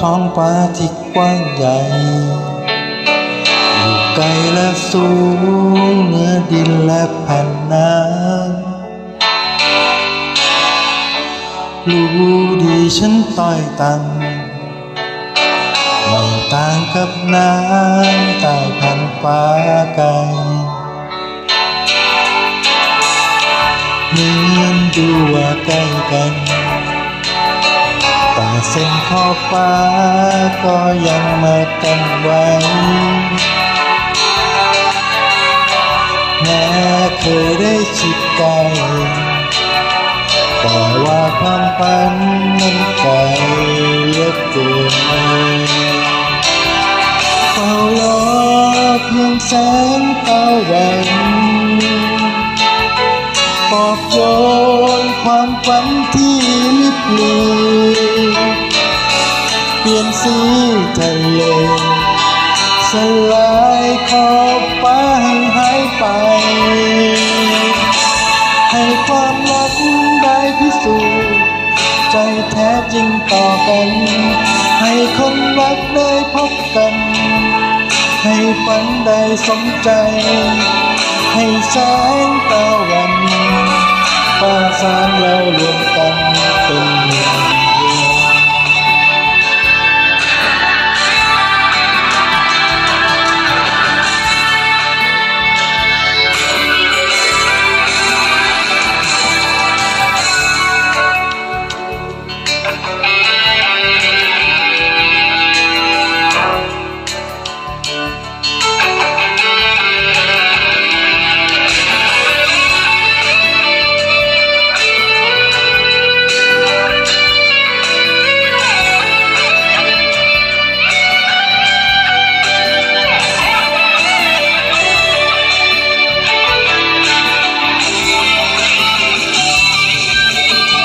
ท้องฟ้าที่กว้างใหญ่อยู่ไกลและสูงเหนือดินและแผ่นน้ำรู้ดีฉันต้อยต่ำไม่ต่างกับน้ำใต้แผ่นฟ้าไกลเหมือนดูว่าใกล้กัน เส้นขอบฟ้าก็ยังมากันไว้แม้เคยได้ชิดใกล้แต่ว่าความฝันมันไกลเหลือเกินเฝ้ารอเพียงแสงตะวันปอบโยนความฝันที่ลิบลี ลี่ยนสีทะเลสลายขอบฟ้าให้หายไป ให้ความรักได้พิสูจน์ใจแท้จริงต่อกัน ให้คนรักได้พบกัน ให้ฝันได้สมใจ ให้แสงตะวันฟ้าสามเรารวมกัน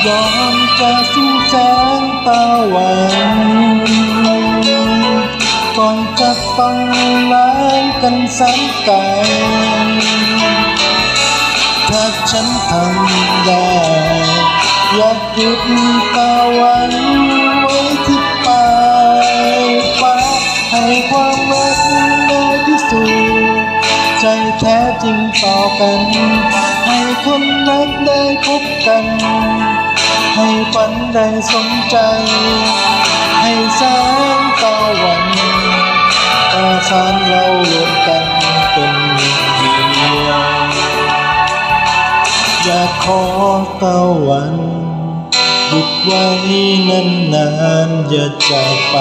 ยอมจะสู้แสงตะวันก่อนจะต้องล้างกันสันไกถ้าฉันทำได้อยากหยุดตะวันไว้ที่ปลายฟ้าให้ความรักได้พิสูจน์ใจแท้จริงต่อกัน ให้คนรักได้พบกัน ให้ฝันได้สมใจ ให้แสงตะวันตาสานเรารวมกันเป็นหนึ่งเดียว อยากขอตะวันหยุดไว้นานๆอย่าจากไป